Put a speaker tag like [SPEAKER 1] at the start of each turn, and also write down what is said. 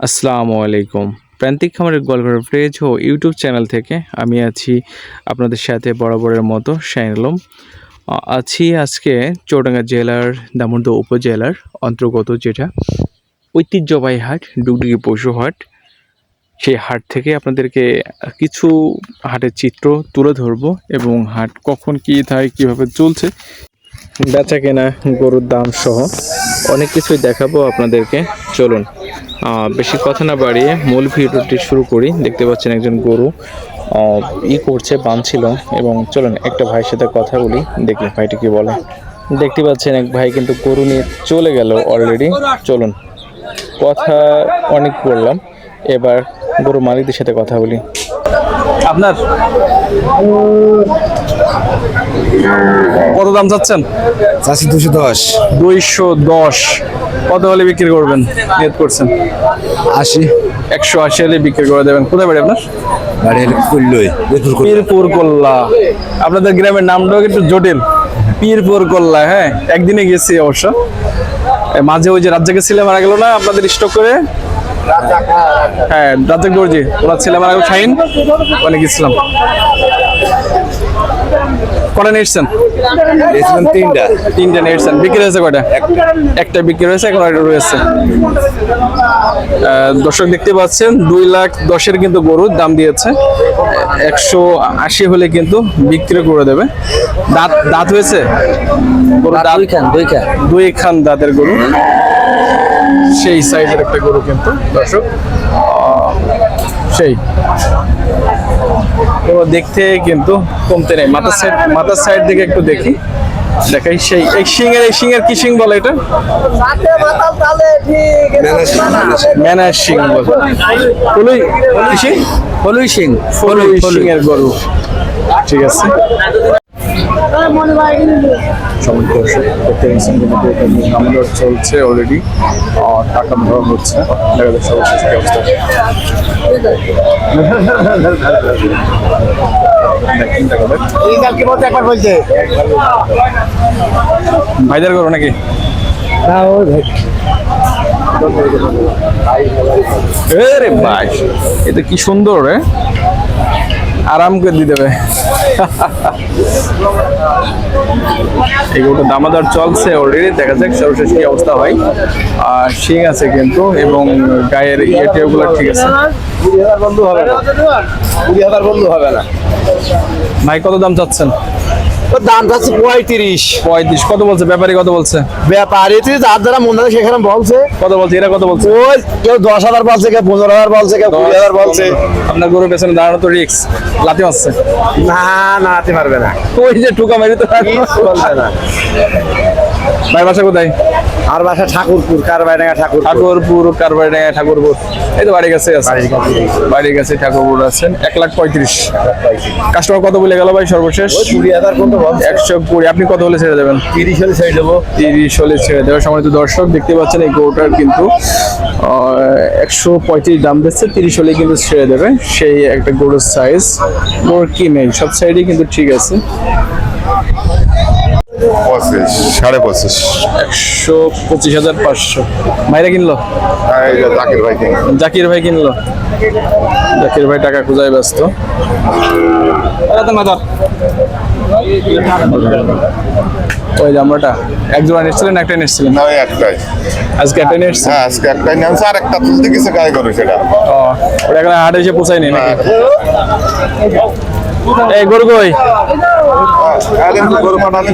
[SPEAKER 1] আসসালামু আলাইকুম। প্রান্তিক খামারের গল্পের পেজ ও ইউটিউব চ্যানেল থেকে আমি আছি আপনাদের সাথে বরাবরের মতো শাইনলম আছি আজকে চৌডাঙ্গা জেলার দামোদর উপজেলার অন্তর্গত যেটা ঐতিহ্যবাহী হাট, ডুগডুগি পশু হাট। সেই হাট থেকে আপনাদেরকে কিছু হাটের চিত্র তুলে ধরবো এবং হাট কখন কী থাকে কীভাবে চলছে বেচা কেনা গরুর দাম সহ অনেক কিছুই দেখাবো আপনাদেরকে। চলুন বেশি কথা না বাড়িয়ে মূল ভিডিওটি শুরু করি। দেখতে পাচ্ছেন একজন গরু ই করছে, বাঁধছিল এবং চলুন, একটা ভাইয়ের সাথে কথা বলি, দেখি ভাইটি কি বলে। দেখতে পাচ্ছেন এক ভাই কিন্তু গরু নিয়ে চলে গেল অলরেডি চলুন, কথা অনেক বললাম, এবার গরু মালিকদের সাথে কথা বলি।
[SPEAKER 2] আপনার? কত দাম চাচ্ছেন?
[SPEAKER 3] চাষি দুশো দশ।
[SPEAKER 2] দুইশো দশ। কত হলে বিক্রি করবেন? নিয়ত করছেন?
[SPEAKER 3] আশি।
[SPEAKER 2] একশো আশি হলে বিক্রি করে দেবেন। কোথায় বাড়ি আপনার?
[SPEAKER 3] বাড়ি কুল্লই
[SPEAKER 2] পীরপুর কল্লা। আপনাদের গ্রামের নামটাও একটু জটিল। পীরপুর কল্লা হ্যাঁ? একদিনে গেছি অবশ্য। মাঝে ওই যে রাজ্জাকে ছেলে মারা গেল না আপনাদের স্টক করে। হ্যাঁ রাজ্জাক দর্জি ওনার ছেলে মারা গেল শাহিন ওখানে গেছিলাম। কটা নিয়েছেন
[SPEAKER 3] দিয়েছিলাম তিনটা।
[SPEAKER 2] তিনটে নিয়েছেন বিক্রি হয়েছে কয়টা? একটা। বিক্রি হয়েছে এখন একটা রয়েছে। দর্শক দেখতে পাচ্ছেন দুই লাখ দশের কিন্তু গরুর দাম দিয়েছে। একশো আশি হলে কিন্তু বিক্রি করে দেবে। দাঁত দাঁত হয়েছে?
[SPEAKER 4] দুই খান দুই খান
[SPEAKER 2] দাঁতের গরু। সেই সাইজের একটা গরু কিন্তু দর্শক। আহ, সেই। তো দেখতে কিন্তু কমতে নেই। মাথার সাইড মাথার সাইড দিকে একটু দেখি। দেখাই সেই এই শিং এর এই শিং এর কি শিং বলে এটা? ম্যানার শিং বলে। হলুই শিং?
[SPEAKER 4] হলুই সিং
[SPEAKER 2] হলুই শিং এর গরু। ঠিক আছে। চলছে অলরেডি টাকা ধরা হচ্ছে। ভাইদের গরু নাকি? এ রে ভাই এটা কি সুন্দর রে আরাম করে দিয়ে দেবে এই গরুটা দামাদার চলছে অলরেডি দেখা যাক সর্বশেষ কি অবস্থা হয়। আর শিং আছে কিন্তু এবং গায়ের ইয়েটিগুলো ঠিক আছে।
[SPEAKER 3] কুড়ি হাজার বন্ধু হবে না। কুড়ি হাজার বন্ধু হবে না।
[SPEAKER 2] ভাই কত দাম চাচ্ছেন?
[SPEAKER 3] দাম যাচ্ছে পঁয়ত্রিশ।
[SPEAKER 2] পঁয়ত্রিশ। কত বলছে? ব্যাপারী কত বলছে?
[SPEAKER 3] ব্যাপারে তুই যার যারা মনে হয় সেখানে বলছে।
[SPEAKER 2] কত বলছে? এরা কত বলছে?
[SPEAKER 3] ওই কেউ দশ হাজার বলছে কেউ পনেরো হাজার বলছে কেউ কুড়ি হাজার বলছে।
[SPEAKER 2] আপনার গরুর পেছনে দাঁড়ানো তো রিক্স লাথি মারছে?
[SPEAKER 3] না না হাতে পারবে না।
[SPEAKER 2] ওই যে টুকা মারি তো
[SPEAKER 3] বলবে না।
[SPEAKER 2] ভাই বাসা কোথায়?
[SPEAKER 3] আর বাসা ঠাকুরপুর কারবাইডাঙ্গা ঠাকুরপুর।
[SPEAKER 2] ঠাকুরপুর কারবারডাঙ্গা ঠাকুরপুর। এই তো বাড়ি কাছে আছে বাড়ির কাছে ঠাকুরপুর আছেন। এক লাখ পঁয়ত্রিশ। কাস্টমার কত বলে গেল ভাই সর্বশেষ?
[SPEAKER 3] কুড়ি হাজার কত
[SPEAKER 2] একশো কুড়ি। আপনি কত হলে ছেড়ে দেবেন?
[SPEAKER 3] তিরিশ হলে ছেড়ে দেবো।
[SPEAKER 2] তিরিশ হলে ছেড়ে সময় তো দর্শক দেখতে পাচ্ছেন এই গরুটার কিন্তু একশো পঁয়ত্রিশ দাম দিচ্ছে। তিরিশ হলে কিন্তু ছেড়ে দেবে। সেই একটা গরুর সাইজ গরুর কি নেই। সব সাইডই কিন্তু ঠিক আছে।
[SPEAKER 5] পঁচিশ সাড়ে পঁচিশ।
[SPEAKER 2] একশো পঁচিশ হাজার পাঁচশো। মাইরা কিনলো?
[SPEAKER 5] এই জাকির ভাই কিনে।
[SPEAKER 2] জাকির ভাই কিনলো। জাকির ভাই টাকা খোঁজায় ব্যস্ত। ওই যে এক জোড়া নিচ্ছিলেন একটা নিচ্ছিলেন
[SPEAKER 5] না ওই একটাই।
[SPEAKER 2] আজকে একটা নিচ্ছেন
[SPEAKER 5] হ্যাঁ আজকে একটাই নামছে আর একটা তুলতে গেছে গায়ে গরু সেটা।
[SPEAKER 2] ও ওটা এখন হাটে এসে পোষায়নি নাকি? এই গরু কই?
[SPEAKER 5] হ্যাঁ, গরু পাঠাতে